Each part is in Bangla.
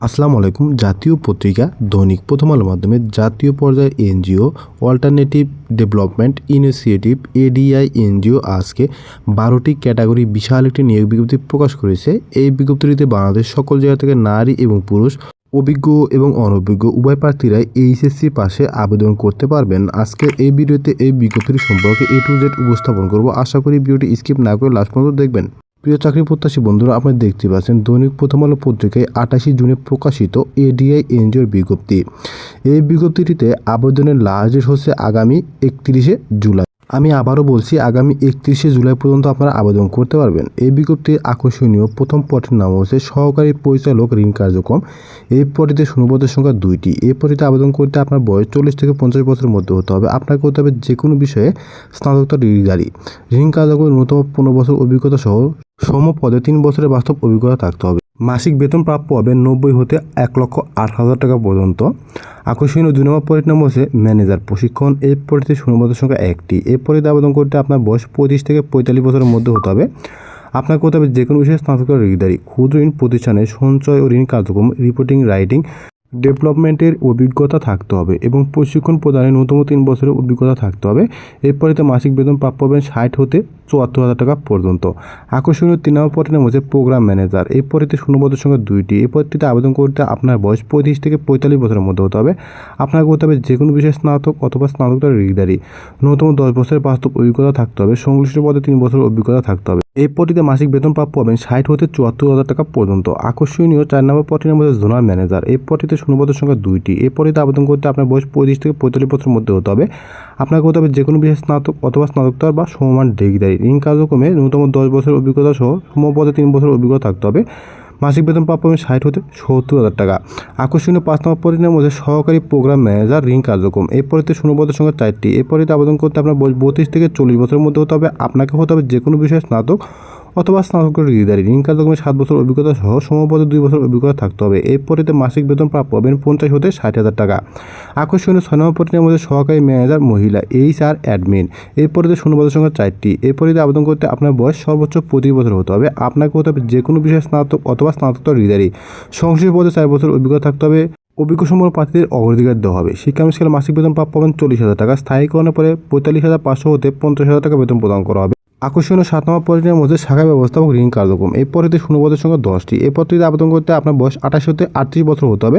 আসসালামু আলাইকুম। জাতীয় পত্রিকা দৈনিক প্রথম আলোর মাধ্যমে জাতীয় পর্যায়ে NGO, alternative development, initiative, ADI, NGO আজকে বারোটি ক্যাটাগরি বিশাল একটি নিয়োগ বিজ্ঞপ্তি প্রকাশ করেছে। এই বিজ্ঞপ্তিটিতে বাংলাদেশ সকল জায়গা থেকে নারী এবং পুরুষ, অভিজ্ঞ এবং অনভিজ্ঞ উভয় প্রার্থীরাই এইচএসসি পাশে আবেদন করতে পারবেন। আজকে এই ভিডিওতে এই বিজ্ঞপ্তিটি সম্পর্কে এ টু জেড উপস্থাপন করব। আশা করি ভিডিওটি স্কিপ না করে লাস্ট পর্যন্ত দেখবেন। প্রিয় চাকরি প্রত্যাশী বন্ধুরা আপনি দেখতে পাচ্ছেন দৈনিক প্রথম আলো পত্রিকায় আটাশি জুনে প্রকাশিত এডিআই এনজিওর বিজ্ঞপ্তি। এই বিজ্ঞপ্তিটিতে আবেদনের লাস্ট ডেট হচ্ছে আগামী একত্রিশে জুলাই। আমি আবারও বলছি, আগামী একত্রিশে জুলাই পর্যন্ত আপনারা আবেদন করতে পারবেন। এই বিজ্ঞপ্তির আকর্ষণীয় প্রথম পটের নাম হচ্ছে সহকারী পরিচালক ঋণ কার্যক্রম। এই পটিতে শূন্যপদের সংখ্যা দুইটি। এই পটিতে আবেদন করতে আপনার বয়স চল্লিশ থেকে পঞ্চাশ বছরের মধ্যে হতে হবে। আপনাকে হতে হবে যে কোনো বিষয়ে স্নাতকোত্তর ডিগ্রিধারী ঋণ কার্যক্রমের ন্যূনতম পনেরো বছর অভিজ্ঞতা সহ সম পদে তিন বছরের বাস্তব অভিজ্ঞতা থাকতে হবে। মাসিক বেতন প্রাপ্য হবে নব্বই হতে এক লক্ষ আট হাজার টাকা পর্যন্ত। আকর্ষণীয় দুই নম্বর পরিণাম হচ্ছে ম্যানেজার। প্রশিক্ষণ এই পরিতে শূন্যপদের সংখ্যা একটি। এই পরিতে আবেদন করতে আপনার বয়স পঁয়ত্রিশ থেকে পঁয়তাল্লিশ বছরের মধ্যে হতে হবে। আপনাকে করতে হবে যে কোনো বিষয়ে স্নাতক ঋণদারি ক্ষুদ্র ঋণ প্রতিষ্ঠানে সঞ্চয় ও ঋণ কার্যক্রম রিপোর্টিং রাইটিং ডেভেলপমেন্টের অভিজ্ঞতা থাকতে হবে এবং প্রশিক্ষণ প্রদানে ন্যূনতম তিন বছরের অভিজ্ঞতা থাকতে হবে। এরপরে তো মাসিক বেতন প্রাপ্য হবেন ষাট হতে চুয়াত্তর হাজার টাকা পর্যন্ত। আকর্ষণীয় তিন নম্বর পদের নাম হচ্ছে প্রোগ্রাম ম্যানেজার এই পদটিতে শূন্যপদের সংখ্যা দুইটি। এই পদটিতে আবেদন করতে আপনার বয়স পঁয়ত্রিশ থেকে পঁয়তাল্লিশ বছরের মধ্যে হতে হবে। আপনাকে করতে হবে যে কোনো বিষয়ে স্নাতক অথবা স্নাতকোত্তর ডিগ্রি ন্যূনতম দশ বছরের বাস্তব অভিজ্ঞতা থাকতে হবে। সংশ্লিষ্ট পদে তিন বছরের অভিজ্ঞতা থাকতে হবে। এই পদটিতে মাসিক বেতন প্রাপ্য হবেন ষাট হতে চুয়াত্তর হাজার টাকা পর্যন্ত। আকর্ষণীয় চার নম্বর পদটির হচ্ছে জোনাল ম্যানেজার এই পদটিতে শূন্যপদের সংখ্যা দুইটি। এই পদটিতে আবেদন করতে আপনার বয়স পঁয়ত্রিশ থেকে পঁয়তাল্লিশ বছরের মধ্যে হতে হবে। আপনাকে হতে হবে যে কোনো বিষয়ে স্নাতক অথবা স্নাতকোত্তর বা সমমান ডিগ্রি ঋণ কার্যক্রমে ন্যূনতম দশ বছর অভিজ্ঞতা সহ সমপদে তিন বছর অভিজ্ঞতা থাকতে হবে। মাসিক বেতন প্রাপ্য হবে ষাট হতে সত্তর হাজার টাকা। আকর্ষণীয় পাঁচ নম্বর পরিণাম মধ্যে সহকারী প্রোগ্রাম ম্যানেজার ঋণ কার্যক্রম। এরপরেতে পরিতে শূন্যপদের সঙ্গে চারটি। এরপরে পরিতে আবেদন করতে আপনার বত্রিশ থেকে চল্লিশ বছরের মধ্যে হতে হবে। আপনাকে হতে হবে যে কোনো বিষয়ে স্নাতক অথবা স্নাতক ডিগ্রি ঋণ কার্যক্রমে সাত বছর অভিজ্ঞতা সহ সমপদে দুই বছর অভিজ্ঞতা থাকতে হবে। এই পরিতে মাসিক বেতন প্রাপ্য হবেন পঞ্চাশ হতে ষাট হাজার টাকা। আকর্ষণীয় ছয় নম্বর পরিণামের মধ্যে সহকারী ম্যানেজার মহিলা এইচ আর অ্যাডমিন। এই পরিতে শূন্যপদের সংখ্যা চারটি। এই পরিতে আবেদন করতে আপনার বয়স সর্বোচ্চ পঁচিশ বছর হতে হবে। আপনাকে হতে হবে যে কোনো বিষয়ে স্নাতক অথবা স্নাতকোত্তর ডিগ্রি সংশ্লিষ্ট পদে চার বছর অভিজ্ঞতা থাকতে হবে। অভিজ্ঞ সম্পন্ন প্রার্থীদের অগ্রাধিকার দেওয়া হবে। শিক্ষানুষ্ঠানে মাসিক বেতন প্রাপ্য পাবেন চল্লিশ হাজার টাকা। স্থায়ীকরণের পরে পঁয়তাল্লিশ হাজার পাঁচশো হতে পঞ্চাশ হাজার টাকা বেতন প্রদান করা হবে। আকর্ষণীয় সাত নম্বর পরিণামের মধ্যে শাখা ব্যবস্থাপক ঋণ কার্যক্রম। এই পদটিতে শূন্যপদের সংখ্যা দশটি। এই পদটিতে আবেদন করতে আপনার বয়স আঠাশ হতে আটত্রিশ বছর হতে হবে।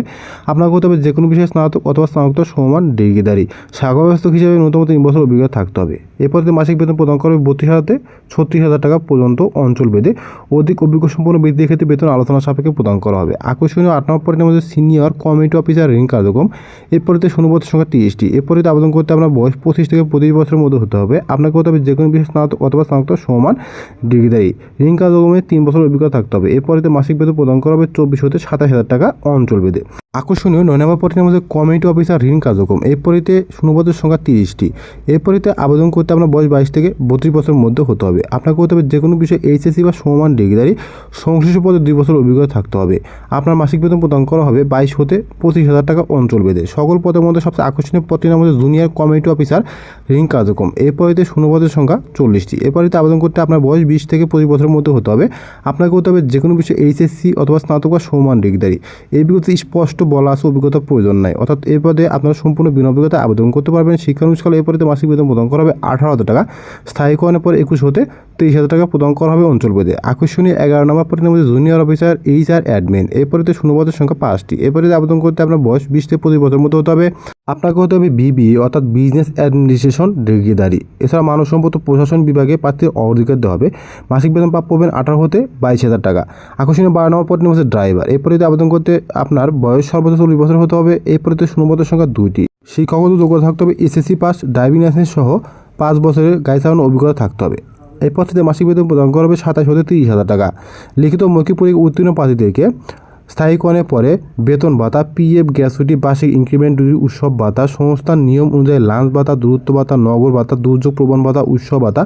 আপনাকে হতে হবে যে কোনো বিষয়ে স্নাতক অথবা স্নাতকোত্তর সমান ডিগ্রিদারি শাখা ব্যবস্থাপক হিসেবে ন্যূনতম তিন বছর অভিজ্ঞতা থাকতে হবে। এই পদে মাসিক বেতন প্রদান করবে বত্রিশ হাজার ছত্রিশ হাজার টাকা পর্যন্ত অঞ্চল বেঁধে অধিক অভিজ্ঞ সম্পন্ন বৃদ্ধির ক্ষেত্রে বেতন আলোচনা সাপেক্ষে প্রদান করা হবে। আকর্ষণীয় আট নম্বর পরিণামের মধ্যে সিনিয়র কমিটি অফিসার ঋণ কার্যক্রম। এই পরিতে শূন্যপদের সংখ্যা তিরিশটি। এই পরিতে আবেদন করতে আপনার বয়স পঁচিশ থেকে পঁচিশ বছরের মধ্যে হতে হবে। আপনাকে হতে হবে যে কোনো বিষয়ে স্নাতক অথবা স্নাতক সমান ডিগ্রিধারী ঋণ কার্যক্রমে তিন বছর অভিজ্ঞতা থাকতে হবে। এরপরে মাসিক বেতন প্রদান করা হবে চব্বিশ হতে সাতাশ হাজার টাকা অঞ্চল বেঁধে। আকর্ষণীয় নয় নম্বর পটির মধ্যে কমিটি অফিসার ঋণ কার্যক্রম। এই পরিতে শূন্যপদের সংখ্যা তিরিশটি। এই পরিতে আবেদন করতে আপনার বয়স বাইশ থেকে বত্রিশ বছরের মধ্যে হতে হবে। আপনাকে হতে হবে যে কোনো বিষয়ে এইচএসসি বা সমান ডিগ্রিদারি সংশ্লিষ্ট পদে দুই বছর অভিজ্ঞতা থাকতে হবে। আপনার মাসিক বেতন প্রদান করা হবে বাইশ হতে পঁচিশ হাজার টাকা অঞ্চল বেঁধে সকল পদের মধ্যে সবচেয়ে আকর্ষণীয় পদটির মধ্যে জুনিয়র কমিটি অফিসার ঋণ কার্যক্রম। এই পরিতে শূন্যপদের সংখ্যা চল্লিশটি। এ পরিতে আবেদন করতে আপনার বয়স বিশ থেকে পঁচিশ বছরের মধ্যে হতে হবে। আপনাকে হতে হবে যে কোনো বিষয়ে এইচএসসি অথবা স্নাতক বা সমান ডিগ্রি এই বিজ্ঞপ্তি স্পষ্ট বলা আছে অভিজ্ঞতা প্রয়োজন নাই। অর্থাৎ এই পদে আপনারা সম্পূর্ণ বিনা অভিজ্ঞতা আবেদন করতে পারবেন। শিক্ষানুষ্ঠানে এই পদে মাসিক বেতন প্রদান করা হবে আঠারো হাজার টাকা। স্থায়ীকরণের পর একুশ হতে তেইশ হাজার টাকা প্রদান করা হবে অঞ্চল বেদে আকর্ষণীয় এগারো নম্বর পদের মধ্যে junior officer H R admin এই পদে শূন্যপদের সংখ্যা পাঁচটি। এই পদে আবেদন করতে আপনার বয়স বিশ থেকে পঁচিশ বছরের মধ্যে হতে হবে। আপনাকে হতে হবে বিবিএ অর্থাৎ বিজনেস অ্যাডমিনিস্ট্রেশন ডিগ্রিদারি এছাড়া মানব সম্পদ প্রশাসন বিভাগে প্রার্থীর অগ্রাধিকার দেওয়া হবে। মাসিক বেতন প্রাপ্য হবেন আঠারো হতে বাইশ হাজার টাকা। আকর্ষণীয় বারো নম্বর পদের হচ্ছে ড্রাইভার। এই পদে আবেদন করতে আপনার বয়স সর্বোচ্চ চল্লিশ বছর হতে হবে। এই পদে শূন্যপদের সংখ্যা দুইটি। শিক্ষাগত যোগ্যতা থাকতে হবে, এসএসসি পাস, ড্রাইভিং লাইসেন্স সহ পাঁচ বছরের গাড়ি চালানোর অভিজ্ঞতা থাকতে হবে। এই পদটিতে মাসিক বেতন প্রদান করা হবে সাতাশ হতে তিরিশ হাজার টাকা। লিখিত মৌখিক পরীক্ষা উত্তীর্ণ প্রার্থীদেরকে স্থায়ীকরণের পরে বেতন ভাতা, পিএফ গ্যাসুটি বার্ষিক ইনক্রিমেন্ট উৎসব ভাতা, সংস্থার নিয়ম অনুযায়ী লাঞ্চ ভাতা, দূরত্ব ভাতা, নগর ভাতা, দুর্যোগ প্রবণ ভাতা, উৎসব ভাতা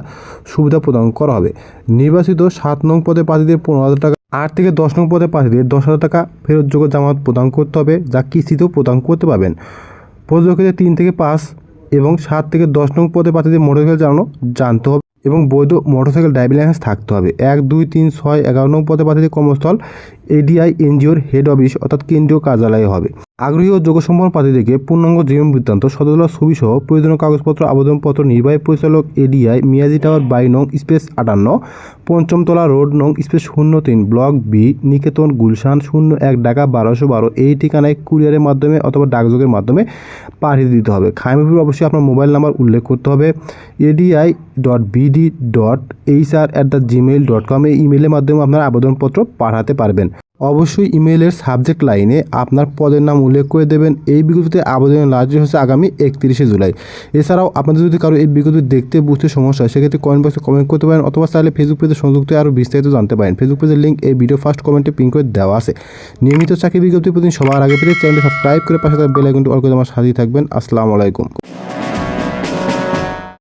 সুবিধা প্রদান করা হবে। নির্বাচিত সাত নং পদে প্রার্থীদের পনেরো হাজার টাকা, আট থেকে দশ নং পদে প্রার্থীদের দশ হাজার টাকা ফেরতযোগ্য জামানত প্রদান করতে হবে, যা কিস্তিতেও প্রদান করতে পারবেন। প্রযোজকের তিন থেকে পাঁচ এবং সাত থেকে দশ নং পদে প্রার্থীদের মোটরসাইকেল চালানো জানতে হবে। এবং বৈধ মোটরসাইকেল ড্রাইভিং লাইসেন্স থাকতে হবে। এক, দুই, তিন, ছয়, এগারো নম্বর পদে প্রার্থীদের কর্মস্থল এডিআই, এনজিওর হেড অফিস অর্থাৎ কেন্দ্রীয় কার্যালয়ে হবে। আগ্রহী ও যোগ্যসম্পন্ন প্রার্থীদেরকে পূর্ণাঙ্গ জীবন বৃত্তান্ত সদলা ছবি সহ প্রয়োজনীয় কাগজপত্র, আবেদনপত্র, নির্বাহী পরিচালক, এডিআই, মিয়াজি টাওয়ার বাই নং স্পেস আটান্ন, পঞ্চমতলা রোড নং স্পেস শূন্য তিন, ব্লক বি, নিকেতন গুলশান শূন্য এক, ঢাকা বারোশো বারো। এই ঠিকানায় কুরিয়ারের মাধ্যমে অথবা ডাকযোগের মাধ্যমে পাঠিয়ে দিতে হবে। খামিপুর অবশ্যই আপনার মোবাইল নাম্বার উল্লেখ করতে হবে। ADI dot BD dot H R at the Gmail dot com এই ইমেলের মাধ্যমে আপনার আবেদনপত্র পাঠাতে পারবেন। অবশ্যই ইমেলের সাবজেক্ট লাইনে আপনার পদের নাম উল্লেখ করে দেবেন। এই বিজ্ঞপ্তিতে আবেদনের লাস্ট হচ্ছে আগামী একত্রিশে জুলাই। এছাড়াও আপনাদের যদি কারও এই বিজ্ঞপ্তি দেখতে বুঝতে সমস্যা হয়, সেক্ষেত্রে কমেন্ট বক্সে কমেন্ট করতে পারেন অথবা চাইলে ফেসবুক পেজে সংযুক্ত আরও বিস্তারিত জানতে পারেন। ফেসবুক পেজের লিঙ্ক এই ভিডিও ফার্স্ট কমেন্টে পিন করে দেওয়া আছে। নিয়মিত চাকরি বিজ্ঞপ্তি প্রতিদিন সবার আগে পেতে চ্যানেলটি সাবস্ক্রাইব করে পাশে থাকা বেল আইকনটি অল করে আমার সাথেই থাকবেন। আসসালামু আলাইকুম।